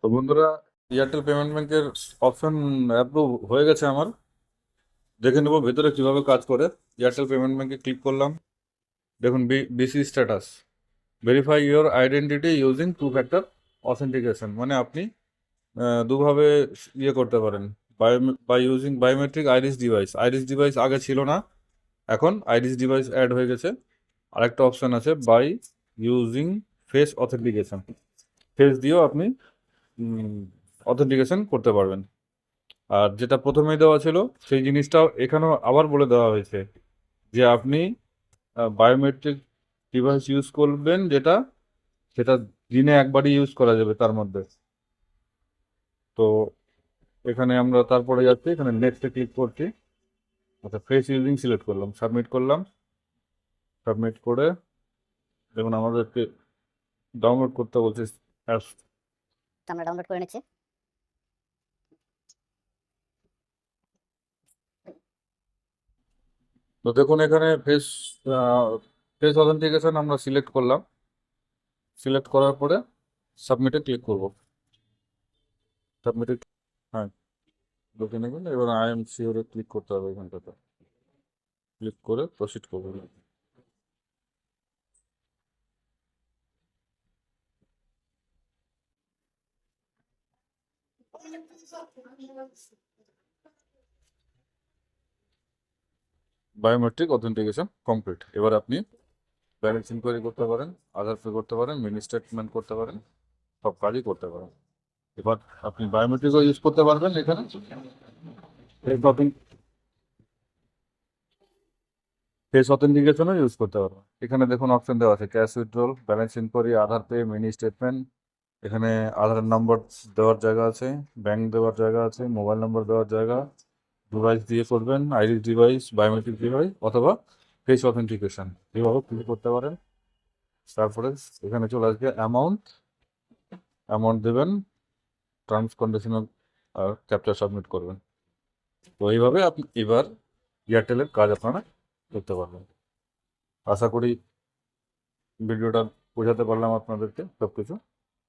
তো বন্ধুরা Airtel payment ব্যাংকের অপশন অ্যাপ্রুভ হয়ে গেছে আমার। দেখে নেব ভেতরে কীভাবে কাজ করে। এয়ারটেল পেমেন্ট ব্যাংকে ক্লিক করলাম। দেখুন BC status verify your identity using two factor authentication মানে আপনি দুভাবে ইয়ে করতে পারেন। By using biometric iris device iris device আগে ছিল না। এখন আইরিস ডিভাইস অ্যাড হয়ে গেছে। আরেকটা অপশন আছে by using face authentication face দিয়েও আপনি অথেন্টিকেশন করতে পারবেন। আর যেটা প্রথমেই দেওয়া ছিল, সেই জিনিসটাও এখানেও আবার বলে দেওয়া হয়েছে যে আপনি বায়োমেট্রিক ডিভাইস ইউজ করবেন যেটা, সেটা দিনে একবারই ইউজ করা যাবে তার মধ্যে। তো এখানে আমরা তারপরে যাচ্ছি, এখানে নেক্সটে ক্লিক করছি। আচ্ছা ফেস ইউজিং সিলেক্ট করলাম সাবমিট করলাম। সাবমিট করে, দেখুন আমাদেরকে ডাউনলোড করতে বলছে আমরা ডাউনলোড করে নিচ্ছি। তো দেখুন এখানে ফেস ফেস অথেন্টিকেশন আমরা সিলেক্ট করলাম। সিলেক্ট করার পরে সাবমিটে ক্লিক করব। সাবমিটে হ্যাঁ। দেখে নেবেন এবার আই এম সিওরে ক্লিক করতে হবে এখানটাতে। ক্লিক করে প্রসিড করব। বায়োমেট্রিক অথেন্টিকেশন কমপ্লিট এবার আপনি ব্যালেন্স ইনকোয়ারি করতে পারেন আধার পে করতে পারেন মিনি স্টেটমেন্ট করতে পারেন, সব কাজই করতে পারেন। এবার আপনি বায়োমেট্রিকও ইউজ করতে পারবেন এখানে। ফেস অথেন্টিকেশনও ইউজ করতে পারবেন। এখানে দেখুন অপশন দেওয়া আছে cash withdrawal balance enquiry Aadhaar pay mini statement এখানে আধার নাম্বার দেওয়ার জায়গা আছে ব্যাংক দেওয়ার জায়গা আছে মোবাইল নাম্বার দেওয়ার জায়গা ডিভাইস দিয়ে করবেন আইডি ডিভাইস বায়োমেট্রিক ডিভাইস অথবা ফেস অথেন্টিকেশন এভাবে ক্লিক করতে পারেন। তারপরে এখানে চলে আসবে অ্যামাউন্ট অ্যামাউন্ট দেবেন টার্মস কন্ডিশনাল আর ক্যাপচার সাবমিট করবেন। তো এইভাবে আপনি এবার এয়ারটেলের কাজ আপনারা করতে পারবেন। আশা করি ভিডিওটা বোঝাতে পারলাম আপনাদেরকে সব কিছু